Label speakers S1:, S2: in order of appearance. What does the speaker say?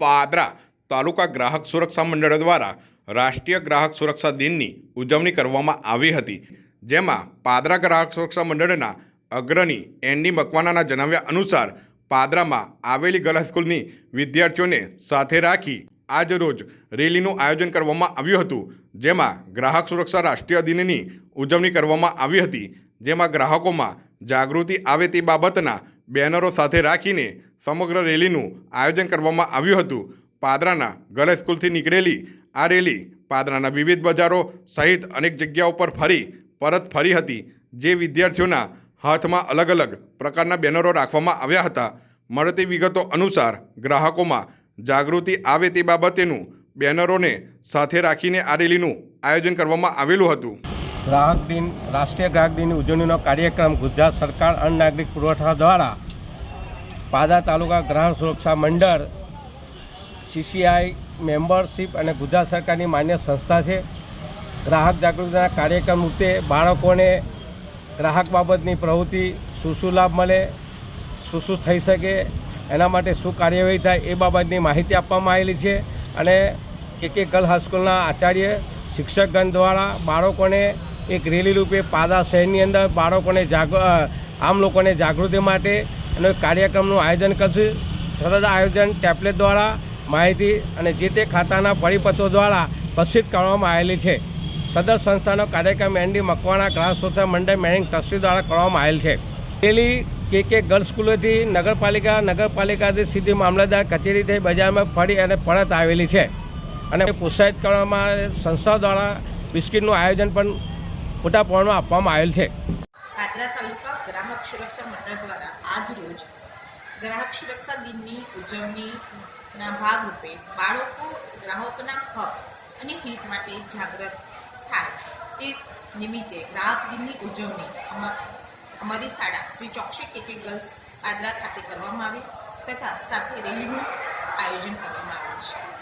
S1: પાદરા તાલુકા ગ્રાહક સુરક્ષા મંડળ દ્વારા રાષ્ટ્રીય ગ્રાહક સુરક્ષા દિનની ઉજવણી કરવામાં આવી હતી. જેમાં પાદરા ગ્રાહક સુરક્ષા મંડળના અગ્રણી એનડી મકવાનાના જણાવ્યા અનુસાર પાદરામાં આવેલી ગર્લ સ્કૂલની વિદ્યાર્થીઓને સાથે રાખી આજ રોજ રેલીનું આયોજન કરવામાં આવ્યું હતું. જેમાં ગ્રાહક સુરક્ષા રાષ્ટ્રીય દિનની ઉજવણી કરવામાં આવી હતી. જેમાં ગ્રાહકોમાં જાગૃતિ આવે તે બાબતના બેનરો સાથે રાખીને સમગ્ર રેલીનું આયોજન કરવામાં આવ્યું હતું. પાદરાના ગર્લ સ્કૂલથી નીકળેલી આ રેલી પાદરાના વિવિધ બજારો સહિત અનેક જગ્યાઓ પર ફરી, પરત ફરી હતી, જે વિદ્યાર્થીઓના હાથમાં અલગ અલગ પ્રકારના બેનરો રાખવામાં આવ્યા હતા. મળતી વિગતો અનુસાર ગ્રાહકોમાં જાગૃતિ આવે તે બાબતેનું બેનરોને સાથે રાખીને આ રેલીનું આયોજન કરવામાં આવેલું હતું.
S2: ગ્રાહક દિન, રાષ્ટ્રીય ગ્રાહક દિનની ઉજવણીનો કાર્યક્રમ ગુજરાત સરકાર અન્ન નાગરિક પુરવઠા દ્વારા પાદા તાલુકા ગ્રાહક સુરક્ષા મંડળ સીસીઆઈ મેમ્બરશીપ અને ગુજરાત સરકારની માન્ય સંસ્થા છે. ગ્રાહક જાગૃતિના કાર્યક્રમ રૂપે બાળકોને ગ્રાહક બાબતની પ્રવૃત્તિ શું શું લાભ મળે, શું શું થઈ શકે, એના માટે શું કાર્યવાહી થાય એ બાબતની માહિતી આપવામાં આવેલી છે અને કે કે ગર્લ હાઈસ્કૂલના આચાર્ય શિક્ષકગણ દ્વારા બાળકોને એક રેલી રૂપે પાદા શહેરની અંદર બાળકોને જાગ આમ લોકોને જાગૃતિ માટે એનો કાર્યક્રમનું આયોજન કરશું. સરળ આયોજન ટેબ્લેટ દ્વારા, માહિતી અને જે તે ખાતાના પરિપત્રો દ્વારા પ્રસિદ્ધ કરવામાં આવેલી છે. સદર સંસ્થાનો કાર્યક્રમ એનડી મકવાણા ગ્રાસ સુરક્ષા મંડળ મેનેજિંગ ટ્રસ્ટી દ્વારા કરવામાં આવેલ છે. પેલી કે કે ગર્લ્સ સ્કૂલેથી નગરપાલિકા નગરપાલિકાથી સીધી મામલતદાર કચેરીથી બજારમાં ફરી અને પરત આવેલી છે. અને પ્રોત્સાહિત કરવામાં સંસ્થા દ્વારા બિસ્કિટનું આયોજન પણ મોટા પ્રમાણમાં આપવામાં આવેલ છે.
S3: ગ્રાહક સુરક્ષા મંડળ દ્વારા આજ રોજ ગ્રાહક સુરક્ષા દિનની ઉજવણીના ભાગરૂપે બાળકો ગ્રાહકોના હક અને હિત માટે જાગૃત થાય તે નિમિત્તે ગ્રાહક દિનની ઉજવણી અમા- અમારી શાળા Shri Choksi K K girls Padra ખાતે કરવામાં આવી તથા સાથે રેલીનું આયોજન કરવામાં આવ્યું